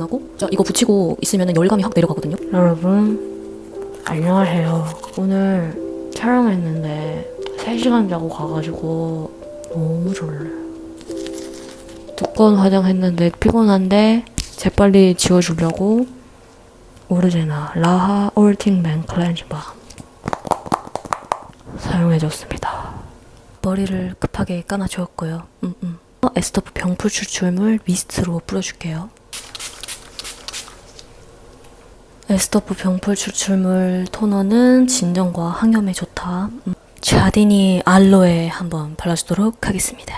하고 자, 이거 붙이고 있으면 열감이 확 내려가거든요. 여러분 안녕하세요 오늘 촬영했는데 3시간 자고 가가지고 너무 졸려요 두번 화장했는데 피곤한데 재빨리 지워주려고 오르제나 라하 올팅맨 클렌즈 밤 사용해줬습니다 머리를 급하게 감아주었고요. 음, 음. 어, 에스터프 병풀 추출물 미스트로 뿌려줄게요. 에스터프 병풀 추출물 토너는 진정과 항염에 좋다. 음. 자디니 알로에 한번 발라주도록 하겠습니다.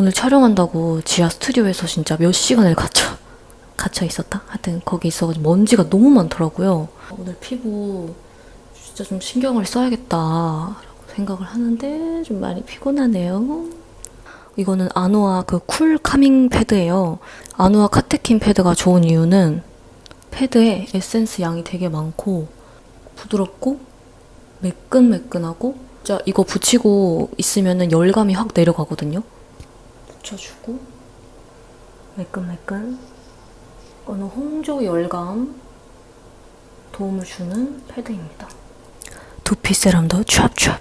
오늘 촬영한다고 지하 스튜디오에서 진짜 몇 시간을 갇혀 갇혀 있었다. 하여튼 거기 있어가지고 먼지가 너무 많더라고요. 오늘 피부 진짜 좀 신경을 써야겠다라고 생각을 하는데 좀 많이 피곤하네요. 이거는 아노아 그 쿨 카밍 패드예요. 아노아 카테킨 패드가 좋은 이유는 패드에 에센스 양이 되게 많고 부드럽고 매끈매끈하고 진짜 이거 붙이고 있으면 열감이 확 내려가거든요. 붙여주고 매끈매끈 이거는 홍조 열감 도움을 주는 패드입니다. 두피 세럼도 찹찹.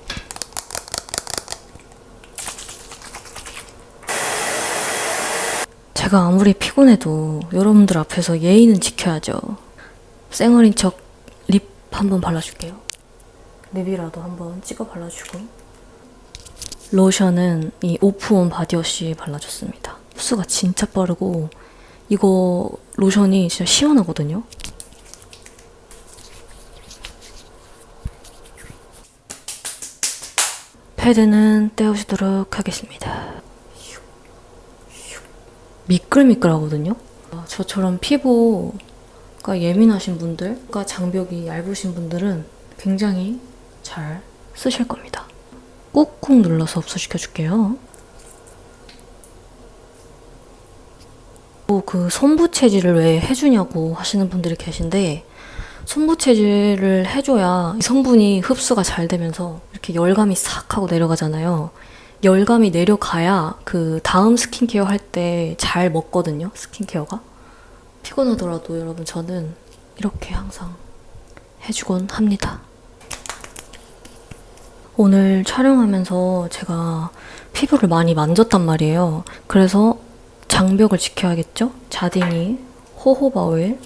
제가 아무리 피곤해도 여러분들 앞에서 예의는 지켜야죠. 쌩얼인 척 립 한번 발라줄게요. 립이라도 한번 찍어 발라주고. 로션은 이 오프온 바디워시 발라줬습니다. 흡수가 진짜 빠르고 이거 로션이 진짜 시원하거든요. 패드는 떼어주도록 하겠습니다. 미끌미끌하거든요. 아, 저처럼 피부가 예민하신 분들, 과 장벽이 얇으신 분들은 굉장히 잘 쓰실 겁니다. 꾹꾹 눌러서 흡수시켜 줄게요. 또그 손부 체질을 왜 해주냐고 하시는 분들이 계신데 손부 체질을 해줘야 성분이 흡수가 잘 되면서 이렇게 열감이 싹 하고 내려가잖아요. 열감이 내려가야 그 다음 스킨케어 할 때 잘 먹거든요. 스킨케어가. 피곤하더라도 여러분 저는 이렇게 항상 해주곤 합니다. 오늘 촬영하면서 제가 피부를 많이 만졌단 말이에요. 그래서 장벽을 지켜야겠죠? 자디니 호호바 오일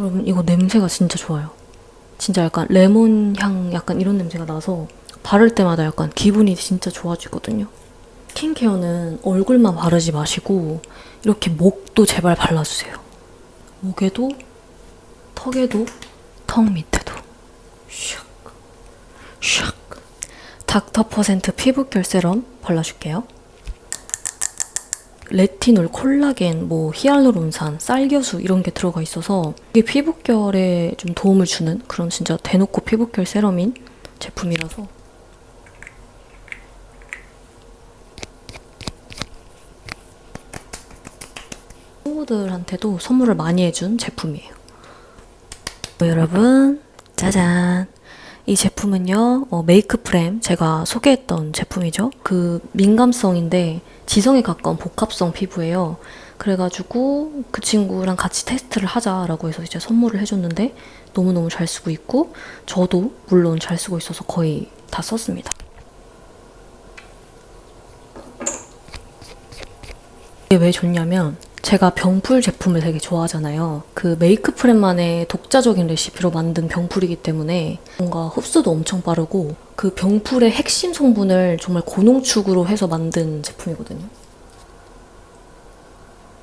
여러분 이거 냄새가 진짜 좋아요. 진짜 약간 레몬 향 약간 이런 냄새가 나서 바를 때마다 약간 기분이 진짜 좋아지거든요. 스킨케어는 얼굴만 바르지 마시고 이렇게 목도 제발 발라주세요. 목에도 턱에도 턱 밑에도 샥 샥 닥터 퍼센트 피부결 세럼 발라줄게요. 레티놀, 콜라겐, 뭐 히알루론산, 쌀겨수 이런 게 들어가 있어서 이게 피부결에 좀 도움을 주는 그런 진짜 대놓고 피부결 세럼인 제품이라서 친구들한테도 선물을 많이 해준 제품이에요. 여러분, 짜잔. 이 제품은요, 어, 메이크 프렘 제가 소개했던 제품이죠. 그 민감성인데 지성에 가까운 복합성 피부예요. 그래가지고 그 친구랑 같이 테스트를 하자라고 해서 이제 선물을 해줬는데 너무너무 잘 쓰고 있고 저도 물론 잘 쓰고 있어서 거의 다 썼습니다. 이게 왜 좋냐면 제가 병풀 제품을 되게 좋아하잖아요. 그 메이크 프렘만의 독자적인 레시피로 만든 병풀이기 때문에 뭔가 흡수도 엄청 빠르고 그 병풀의 핵심 성분을 정말 고농축으로 해서 만든 제품이거든요.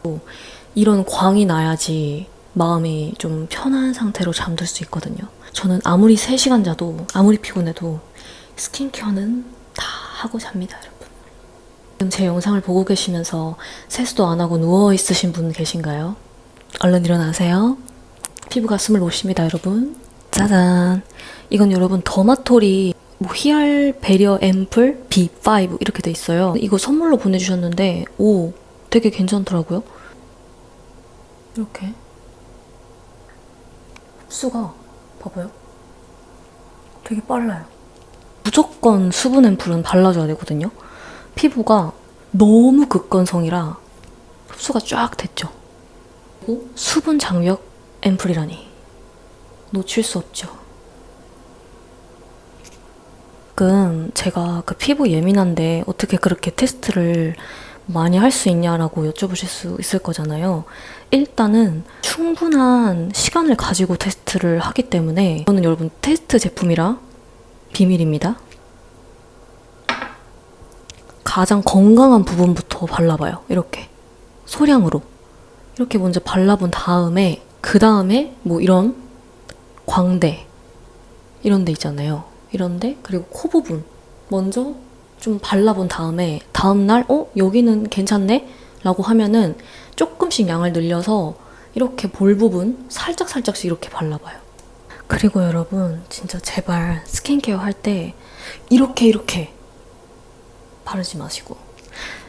또 이런 광이 나야지 마음이 좀 편한 상태로 잠들 수 있거든요. 저는 아무리 3시간 자도 아무리 피곤해도 스킨케어는 다 하고 잡니다, 여러분. 지금 제 영상을 보고 계시면서 세수도 안 하고 누워 있으신 분 계신가요? 얼른 일어나세요. 피부가 숨을 놓습니다, 여러분. 짜잔. 이건 여러분 더마토리 뭐 히알 배려 앰플 B5 이렇게 돼 있어요. 이거 선물로 보내주셨는데 오 되게 괜찮더라고요. 이렇게 흡수가 봐봐요. 되게 빨라요. 무조건 수분 앰플은 발라줘야 되거든요. 피부가 너무 극건성이라 흡수가 쫙 됐죠. 그리고 수분 장벽 앰플이라니 놓칠 수 없죠. 가끔 제가 그 피부 예민한데 어떻게 그렇게 테스트를 많이 할 수 있냐라고 여쭤보실 수 있을 거잖아요. 일단은 충분한 시간을 가지고 테스트를 하기 때문에 저는 여러분 테스트 제품이라 비밀입니다. 가장 건강한 부분부터 발라봐요. 이렇게. 소량으로. 이렇게 먼저 발라본 다음에 그 다음에 뭐 이런 광대. 이런 데 있잖아요. 이런데? 그리고 코 부분. 먼저 좀 발라본 다음에 다음날 어? 여기는 괜찮네? 라고 하면은 조금씩 양을 늘려서 이렇게 볼 부분 살짝 살짝씩 이렇게 발라봐요. 그리고 여러분 진짜 제발 스킨케어 할 때 이렇게 이렇게 바르지 마시고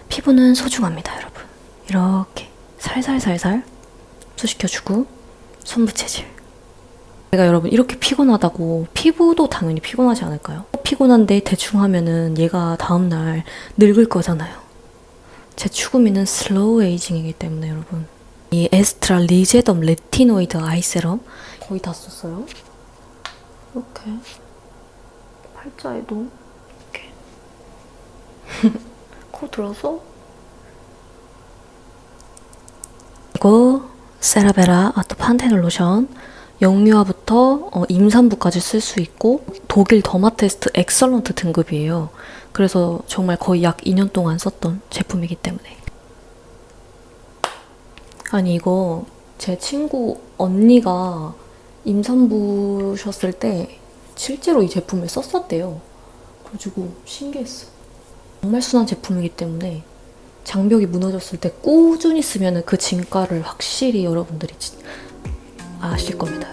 피부는 소중합니다 여러분. 이렇게 살살살살 흡수시켜주고 손부채질 제가 여러분 이렇게 피곤하다고 피부도 당연히 피곤하지 않을까요? 피곤한데 대충 하면은 얘가 다음날 늙을 거잖아요. 제 추구미는 슬로우 에이징이기 때문에 여러분 이 에스트라 리제덤 레티노이드 아이 세럼 거의 다 썼어요. 이렇게 팔자에도 코 들어서 그리고 세라베라 아토 판테놀 로션 영유아부터 어, 임산부까지 쓸 수 있고 독일 더마테스트 엑설런트 등급이에요. 그래서 정말 거의 약 2년 동안 썼던 제품이기 때문에 아니 이거 제 친구 언니가 임산부셨을 때 실제로 이 제품을 썼었대요. 그래가지고 신기했어. 정말 순한 제품이기 때문에 장벽이 무너졌을 때 꾸준히 쓰면 그 진가를 확실히 여러분들이 진- 아실 겁니다.